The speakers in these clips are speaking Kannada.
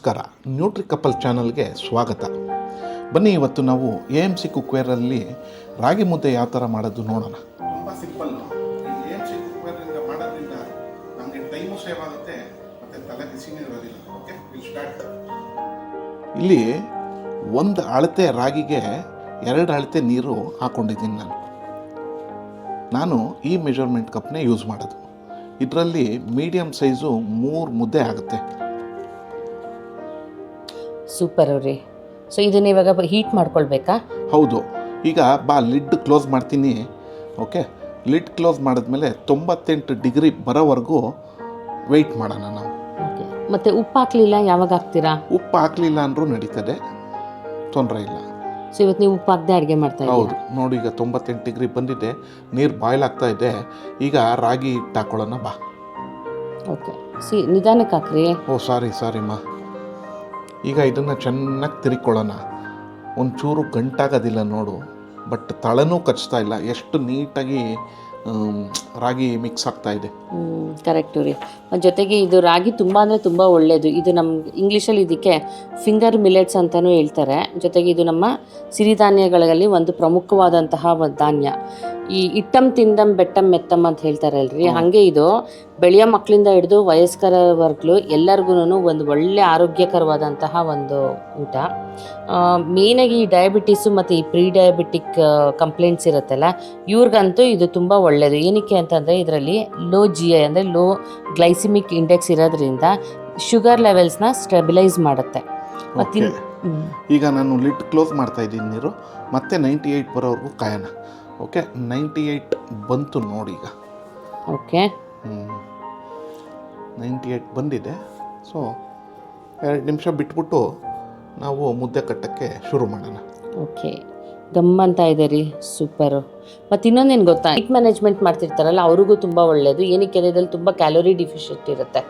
ನಮಸ್ಕಾರ. ನ್ಯೂಟ್ರಿ ಕಪಲ್ ಚಾನಲ್ಗೆ ಸ್ವಾಗತ. ಬನ್ನಿ ಇವತ್ತು ನಾವು ಎ ಎಂ ಸಿ ಕುಕ್ವೇರಲ್ಲಿ ರಾಗಿ ಮುದ್ದೆ ಯಾವ ಥರ ಮಾಡೋದು ನೋಡೋಣ. ತುಂಬ ಸಿಂಪಲ್. ಎ ಎಂ ಸಿ ಕುಕ್ವೇರಿಂದ ಮಾಡೋದ್ರಿಂದ ನಮಗೆ ಟೈಮು ಸೇವ್ ಆಗುತ್ತೆ ಮತ್ತು ತಲೆ ಬಿಸಿನೂ ಇರೋದಿಲ್ಲ. ಓಕೆ ವಿಲ್ ಸ್ಟಾರ್ಟ್ ಇಲ್ಲಿ ಒಂದು ಅಳತೆ ರಾಗಿಗೆ ಎರಡು ಅಳತೆ ನೀರು ಹಾಕ್ಕೊಂಡಿದ್ದೀನಿ ನಾನು. ನಾನು ಈ ಮೆಜರ್ಮೆಂಟ್ ಕಪ್ನೇ ಯೂಸ್ ಮಾಡೋದು. ಇದರಲ್ಲಿ ಮೀಡಿಯಮ್ ಸೈಜು ಮೂರು ಮುದ್ದೆ ಆಗುತ್ತೆ. ಸೂಪರ್ ಅವ್ರಿ. ಸೊ ಇದನ್ನ ಇವಾಗ ಹೀಟ್ ಮಾಡ್ಕೊಳ್ಬೇಕಾ? ಹೌದು. ಈಗ ಬಾ ಲಿಡ್ ಕ್ಲೋಸ್ ಮಾಡ್ತೀನಿ. ಓಕೆ ಲಿಡ್ ಕ್ಲೋಸ್ ಮಾಡಿದ್ಮೇಲೆ ತೊಂಬತ್ತೆಂಟು ಡಿಗ್ರಿ ಬರೋವರೆಗೂ ವೆಯ್ಟ್ ಮಾಡೋಣ ನಾವು. ಓಕೆ ಮತ್ತೆ ಉಪ್ಪು ಹಾಕ್ಲಿಲ್ಲ ಯಾವಾಗ ಹಾಕ್ತೀರಾ? ಉಪ್ಪು ಹಾಕಲಿಲ್ಲ ಅಂದ್ರೂ ನಡೀತದೆ. ತೊಂದರೆ ಇಲ್ಲ. ಸೊ ಇವತ್ತು ನೀವು ಉಪ್ಪು ಹಾಕದೆ ಅಡುಗೆ ಮಾಡ್ತಾ ಹೌದು. ನೋಡಿ ಈಗ ತೊಂಬತ್ತೆಂಟು ಡಿಗ್ರಿ ಬಂದಿದೆ. ನೀರು ಬಾಯ್ಲ್ ಆಗ್ತಾ ಇದೆ. ಈಗ ರಾಗಿ ಹಿಟ್ಟು ಹಾಕೊಳ್ಳೋಣ ಬಾ. ಓಕೆ ಸಿ ನಿಧಾನಕ್ಕೆ ಹಾಕ್ರಿ. ಓ ಸಾರಿ ಸಾರಿ ಮಾ. ಈಗ ಇದನ್ನು ಚೆನ್ನಾಗಿ ತಿರುಕೊಳ್ಳೋಣ. ಒಂಚೂರು ಗಂಟಾಗೋದಿಲ್ಲ ನೋಡು ಬಟ್ ತಳನೂ ಕಚ್ತಾ ಇಲ್ಲ. ಎಷ್ಟು ನೀಟಾಗಿ ರಾಗಿ ಮಿಕ್ಸ್ ಆಗ್ತಾ ಇದೆ. ಕರೆಕ್ಟು ರೀ ಜೊತೆಗೆ ಇದು ರಾಗಿ ತುಂಬ ಅಂದರೆ ತುಂಬ ಒಳ್ಳೆಯದು ಇದು ನಮ್ಮ ಇಂಗ್ಲೀಷಲ್ಲಿ ಇದಕ್ಕೆ ಫಿಂಗರ್ ಮಿಲೆಟ್ಸ್ ಅಂತಲೂ ಹೇಳ್ತಾರೆ. ಜೊತೆಗೆ ಇದು ನಮ್ಮ ಸಿರಿಧಾನ್ಯಗಳಲ್ಲಿ ಒಂದು ಪ್ರಮುಖವಾದಂತಹ ಧಾನ್ಯ. ಈ ಇಟ್ಟಂ ತಿಂದಂ ಬೆಟ್ಟಂ ಮೆತ್ತಂ ಅಂತ ಹೇಳ್ತಾರಲ್ರಿ. ಹಾಗೆ ಇದು ಬೆಳೆಯೋ ಮಕ್ಕಳಿಂದ ಹಿಡಿದು ವಯಸ್ಕರವರೆಗೂ ಎಲ್ಲರಿಗೂ ಒಂದು ಒಳ್ಳೆ ಆರೋಗ್ಯಕರವಾದಂತಹ ಒಂದು ಊಟ. ಮೇಯ್ನಾಗಿ ಈ ಡಯಾಬಿಟೀಸು ಮತ್ತು ಈ ಪ್ರೀ ಡಯಾಬಿಟಿಕ್ ಕಂಪ್ಲೇಂಟ್ಸ್ ಇರುತ್ತಲ್ಲ ಇವ್ರಿಗಂತೂ ಇದು ತುಂಬ ಒಳ್ಳೆಯದು ಏನಕ್ಕೆ ಅಂತಂದರೆ ಇದರಲ್ಲಿ ಲೋ ಜಿ ಐ ಅಂದರೆ ಲೋ ಗ್ಲೈಸಿಮಿಕ್ ಇಂಡೆಕ್ಸ್ ಇರೋದ್ರಿಂದ ಶುಗರ್ ಲೆವೆಲ್ಸ್ನ ಸ್ಟೆಬಿಲೈಸ್ ಮಾಡುತ್ತೆ. ಮತ್ತು ಈಗ ನಾನು ಲಿಟ್ ಕ್ಲೋಸ್ ಮಾಡ್ತಾ ಇದ್ದೀನಿ ನೀರು ಮತ್ತೆ ನೈಂಟಿ ಏಯ್ಟ್ ಬರೋವರೆಗೂ ಕಾಯೋಣ. ಓಕೆ ನೈಂಟಿ ಏಯ್ಟ್ ಬಂತು ನೋಡಿ ಈಗ. ಓಕೆ. ನೈಂಟಿ ಏಯ್ಟ್ ಬಂದಿದೆ. ಸೊ ಎರಡು ನಿಮಿಷ ಬಿಟ್ಬಿಟ್ಟು ನಾವು ಮುದ್ದೆ ಕಟ್ಟಕ್ಕೆ ಶುರು ಮಾಡೋಣ. ಓಕೆ. ಗಮ್ಮಂತ ಇದೆ ರೀ ಸೂಪರು. ಮತ್ತು ಇನ್ನೊಂದೇನು ಗೊತ್ತಾ? ಇಟ್ ಮ್ಯಾನೇಜ್ಮೆಂಟ್ ಮಾಡ್ತಿರ್ತಾರಲ್ಲ ಅವ್ರಿಗೂ ತುಂಬ ಒಳ್ಳೆಯದು ಏನಕ್ಕೆ ಅಂದ್ರೆ ಇದ್ರಲ್ಲಿ ತುಂಬ ಕ್ಯಾಲೋರಿ ಡಿಫಿಷಿಯಂಟ್ ಇರುತ್ತೆ.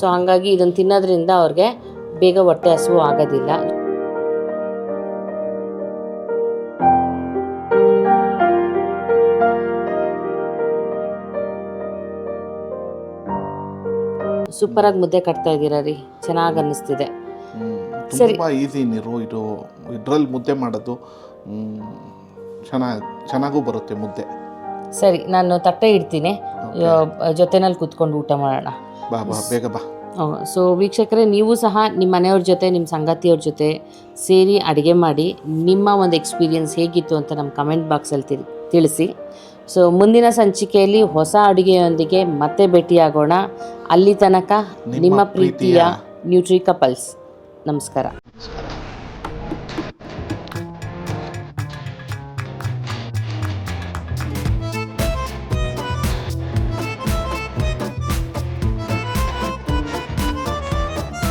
ಸೊ ಹಾಗಾಗಿ ಇದನ್ನು ತಿನ್ನೋದ್ರಿಂದ ಅವ್ರಿಗೆ ಬೇಗ ಹೊಟ್ಟೆ ಹಸಿವು ಆಗೋದಿಲ್ಲ. ಸೂಪರಾಗಿ ಮುದ್ದೆ ಕಟ್ತಾ ಇದ್ದೀರಾ ರೀ? ಚೆನ್ನಾಗಿ ಅನ್ನಿಸ್ತಿದೆ. ಸರಿ. ತುಂಬ ಈಸಿ ನೀರು ಇದು ಇದ್ರಲ್ಲಿ ಮುದ್ದೆ ಮಾಡೋದು ಚೆನ್ನಾಗಿ ಚೆನ್ನಾಗೂ ಬರುತ್ತೆ ಮುದ್ದೆ. ಸರಿ ನಾನು ತಟ್ಟೆ ಇಡ್ತೀನಿ. ಜೊತೆನಲ್ಲಿ ಕುತ್ಕೊಂಡು ಊಟ ಮಾಡೋಣ. ಬಾ ಬಾ ಬೇಗ ಬಾ. ಸೊ ವೀಕ್ಷಕರೇ ನೀವು ಸಹ ನಿಮ್ಮ ಮನೆಯವ್ರ ಜೊತೆ ನಿಮ್ಮ ಸಂಗಾತಿಯವ್ರ ಜೊತೆ ಸೇರಿ ಅಡುಗೆ ಮಾಡಿ ನಿಮ್ಮ ಒಂದು ಎಕ್ಸ್ಪೀರಿಯನ್ಸ್ ಹೇಗಿತ್ತು ಅಂತ ನಮ್ಮ ಕಮೆಂಟ್ ಬಾಕ್ಸಲ್ಲಿ ತಿಳಿ ತಿಳಿಸಿ. ಸೊ ಮುಂದಿನ ಸಂಚಿಕೆಯಲ್ಲಿ ಹೊಸ ಅಡುಗೆಯೊಂದಿಗೆ ಮತ್ತೆ ಭೇಟಿಯಾಗೋಣ. ಅಲ್ಲಿ ತನಕ ನಿಮ್ಮ ಪ್ರೀತಿಯ ನ್ಯೂಟ್ರಿ ಕಪಲ್ಸ್ ನಮಸ್ಕಾರ.